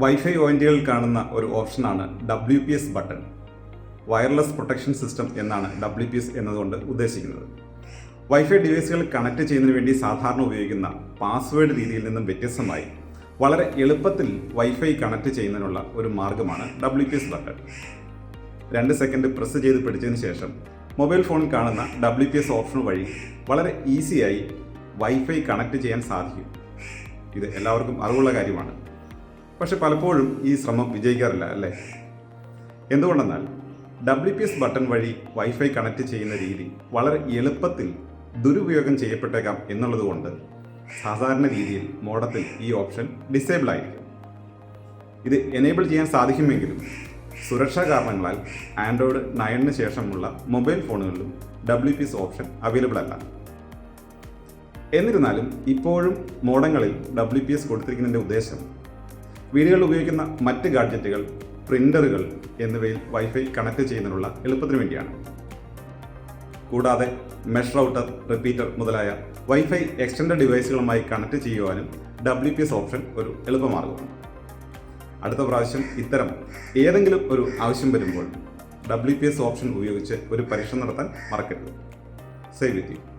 Wifi ഓയിന്റുകളിൽ കാണുന്ന ഒരു ഓപ്ഷനാണ് W P S button wireless protection system എന്നാണ് ഡബ്ല്യു പി എസ് എന്നതുകൊണ്ട് ഉദ്ദേശിക്കുന്നത്. വൈഫൈ ഡിവൈസുകൾ കണക്ട് ചെയ്യുന്നതിന് വേണ്ടി സാധാരണ ഉപയോഗിക്കുന്ന പാസ്വേഡ് രീതിയിൽ നിന്നും വ്യത്യസ്തമായി വളരെ എളുപ്പത്തിൽ വൈഫൈ കണക്ട് ചെയ്യുന്നതിനുള്ള ഒരു മാർഗമാണ് ഡബ്ല്യു പി എസ് ബട്ടൺ രണ്ട് സെക്കൻഡ് പ്രസ് ചെയ്ത് പിടിച്ചതിന് ശേഷം മൊബൈൽ ഫോണിൽ കാണുന്ന ഡബ്ല്യു പി എസ് ഓപ്ഷൻ വഴി വളരെ ഈസിയായി വൈഫൈ കണക്ട് ചെയ്യാൻ സാധിക്കും. ഇത് എല്ലാവർക്കും അറിവുള്ള കാര്യമാണ്. പക്ഷെ പലപ്പോഴും ഈ ശ്രമം വിജയിക്കാറില്ല അല്ലേ? എന്തുകൊണ്ടെന്നാൽ ഡബ്ല്യു പി എസ് ബട്ടൺ വഴി വൈഫൈ കണക്ട് ചെയ്യുന്ന രീതി വളരെ എളുപ്പത്തിൽ ദുരുപയോഗം ചെയ്യപ്പെട്ടേക്കാം എന്നുള്ളതുകൊണ്ട് സാധാരണ രീതിയിൽ മോഡത്തിൽ ഈ ഓപ്ഷൻ ഡിസേബിൾ ആയിരിക്കും. ഇത് എനേബിൾ ചെയ്യാൻ സാധിക്കുമെങ്കിലും സുരക്ഷാ കാരണങ്ങളാൽ ആൻഡ്രോയിഡ് നയണിന് ശേഷമുള്ള mobile ഫോണുകളിലും W P S option available അല്ല. എന്നിരുന്നാലും ഇപ്പോഴും മോഡങ്ങളിൽ ഡബ്ല്യു പി എസ് കൊടുത്തിരിക്കുന്നതിന്റെ ഉദ്ദേശം വീടുകളിൽ ഉപയോഗിക്കുന്ന മറ്റ് ഗാഡ്ജറ്റുകൾ പ്രിന്ററുകൾ എന്നിവയിൽ വൈഫൈ കണക്ട് ചെയ്യുന്നതിനുള്ള എളുപ്പത്തിന് വേണ്ടിയാണ്. കൂടാതെ മെഷ് റൗട്ടർ റിപ്പീറ്റർ മുതലായ വൈഫൈ എക്സ്റ്റൻഡ് ഡിവൈസുകളുമായി കണക്ട് ചെയ്യുവാനും ഡബ്ല്യു പി എസ് ഓപ്ഷൻ ഒരു എളുപ്പമാർഗമാണ്. അടുത്ത പ്രാവശ്യം ഇത്തരം ഏതെങ്കിലും ഒരു ആവശ്യം വരുമ്പോൾ ഡബ്ല്യു പി എസ് ഓപ്ഷൻ ഉപയോഗിച്ച് ഒരു പരീക്ഷണം നടത്താൻ മറക്കരുത്. Save with you